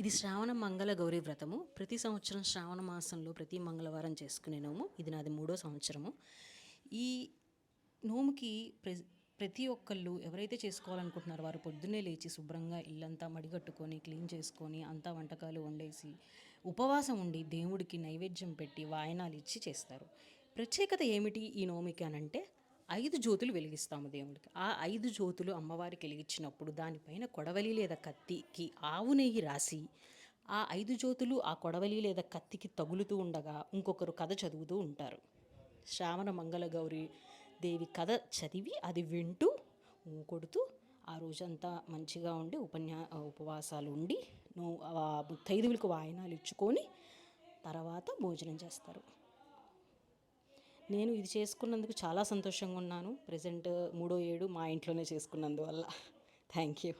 ఇది శ్రావణ మంగళ గౌరీ వ్రతము. ప్రతి సంవత్సరం శ్రావణ మాసంలో ప్రతి మంగళవారం చేసుకునే నోము. ఇది నాది మూడో సంవత్సరము. ఈ నోముకి ప్ర ప్రతి ఒక్కళ్ళు ఎవరైతే చేసుకోవాలనుకుంటున్నారో వారు పొద్దున్నే లేచి శుభ్రంగా ఇల్లంతా మడిగట్టుకొని క్లీన్ చేసుకొని అంతా వంటకాలు వండేసి ఉపవాసం ఉండి దేవుడికి నైవేద్యం పెట్టి వాయనాలు ఇచ్చి చేస్తారు. ప్రత్యేకత ఏమిటి ఈ నోమికి అనంటే ఐదు జ్యోతులు వెలిగిస్తాము దేవుడికి. ఆ ఐదు జ్యోతులు అమ్మవారికి వెలిగించినప్పుడు దానిపైన కొడవలి లేదా కత్తికి ఆవు నెయ్యి రాసి ఆ ఐదు జ్యోతులు ఆ కొడవలి లేదా కత్తికి తగులుతూ ఉండగా ఇంకొకరు కథ చదువుతూ ఉంటారు. శ్రావణ మంగళ గౌరి దేవి కథ చదివి అది వింటూ కొడుతూ ఆ రోజంతా మంచిగా ఉండి ఉపన్యా ఉపవాసాలు ఉండి నువ్వు ముత్తైదువులకు వాయనాలు ఇచ్చుకొని తర్వాత భోజనం చేస్తారు. నేను ఇది చేసుకున్నందుకు చాలా సంతోషంగా ఉన్నాను. ప్రజెంట్ మూడో ఏడు మా ఇంట్లోనే చేసుకున్నందువల్ల. Thank you